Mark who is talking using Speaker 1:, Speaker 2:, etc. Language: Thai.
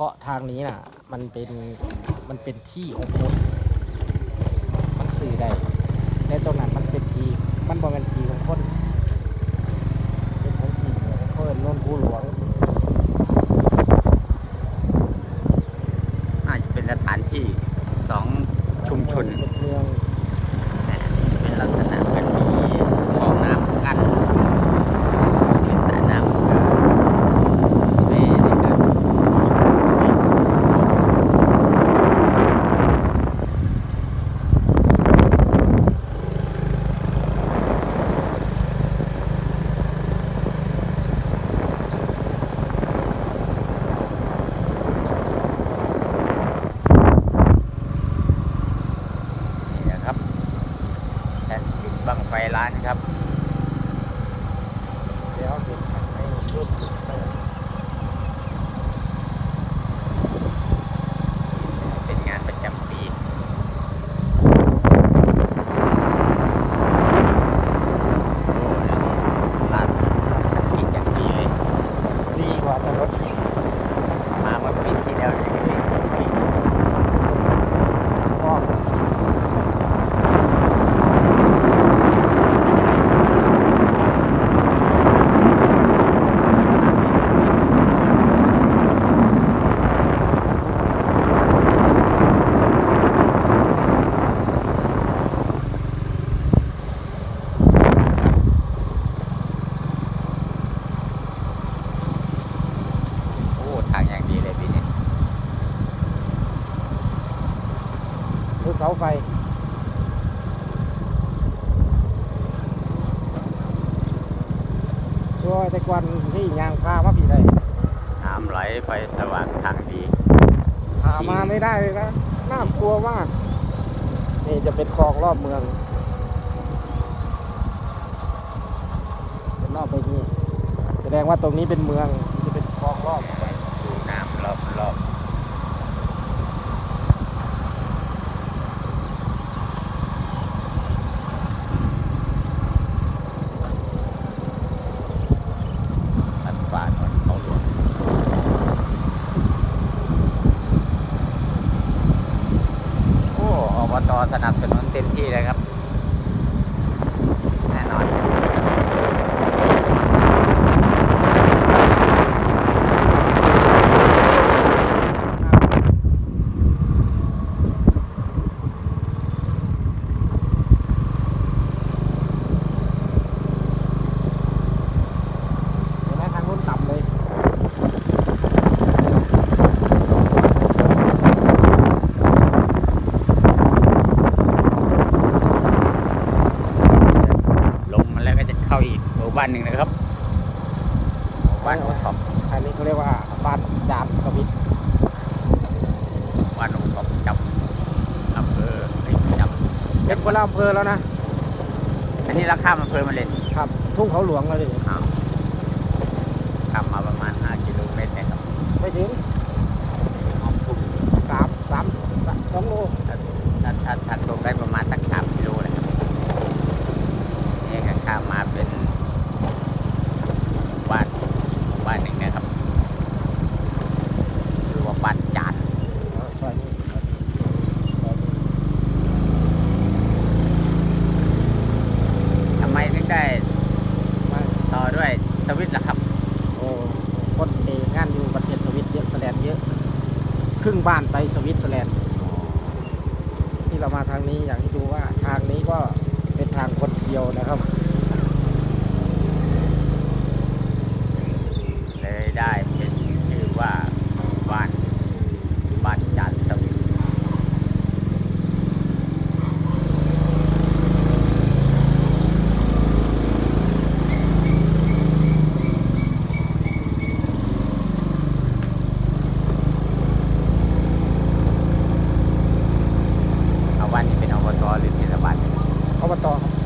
Speaker 1: ราะทางนี้น่ะ มันเป็นมันเป็นที่ของคนมันสื่อได้ในตรงนั้นมันเป็นทีมันบ่เป็นทีของคนเป็นของทีของเพิ่นน่นผู้หลวง
Speaker 2: น่าจะเป็นสถานที่สองชุมชน
Speaker 1: เป็นเมือง
Speaker 2: เป็นลักษณะเป็นมีคลองน้ำกั้นเป็นสายน้ำไม่ได้เกิด นี่นะครับแท่นจุดบัง ไฟร้านครับ
Speaker 1: เดี๋ยวเห็นให้รูปเปิด
Speaker 2: เป็นงานประจำปี โอ้แล้วนี่ลาดที่จังดีเลย
Speaker 1: ดีกว่าจะรถ
Speaker 2: มาเมื่อปีที่แล้วเลยปี
Speaker 1: อ้อม
Speaker 2: โอ้ทางอย่างดีเลยปีนี้
Speaker 1: ดู เสาไฟ ตัวแต่ก่อนที่ยางพามาผีได้
Speaker 2: น้ำไหลไฟสว่างทางดี
Speaker 1: หามาไม่ได้เลยนะน่ากลัวมาก นี่จะเป็นคลองรอบเมืองเป็นรอบไปนี่แสดงว่าตรงนี้เป็นเมืองจะเป็นคลองรอบไป
Speaker 2: ดูน้ำรอบรอบตัดฝ่าถนนเขาหลวงโอ้อบ ตสนับสนุนเต็มที่เลยครับ แน่นอน
Speaker 1: เห็นไหมทางนู้นต่ำเลย
Speaker 2: ลงมาแล้วก็จะเข้าอีกหมู่ บ้านหนึ่งนะครับหมู่บ้านโอท็อป
Speaker 1: อันนี้เขาเรียกว่าบ้านจามสวิต
Speaker 2: บ้านโอท็อปจับอำเภอไอ้จับ
Speaker 1: เป็นคนละอำเภอแล้วนะ
Speaker 2: อันนี้เราข้ามอำเภอมาเล่น
Speaker 1: ครับ ทุ่งเขาหลวงแล้วดิ
Speaker 2: อ้าวข้ามมาประมาณ 5 กิโลเมตรนะครับ
Speaker 1: ไม่ถึง
Speaker 2: อ้อมทุ่ง
Speaker 1: สามสามสองโล
Speaker 2: ถ้าถ้าถ้าตรงได้ประมาณสักสามกิโลนะครับนี่ก็ข้ามมาเป็นหมู่บ้านหมู่บ้านหนึ่งนะครับคือว่าบ้านจาน
Speaker 1: ซอยนี้
Speaker 2: ทำไมถึงได้
Speaker 1: มา
Speaker 2: ต่อด้วย สวิตนะครับ
Speaker 1: โอ้คนเองานอยู่ประเทศสวิตเยอะสแลนเยอะ ครึ่งบ้านไปสวิตเซอร์แลนด์ที่เรามาทางนี้อย่างที่ดูว่าทางนี้ก็เป็นทางคนเดียวนะครับ อบตครับ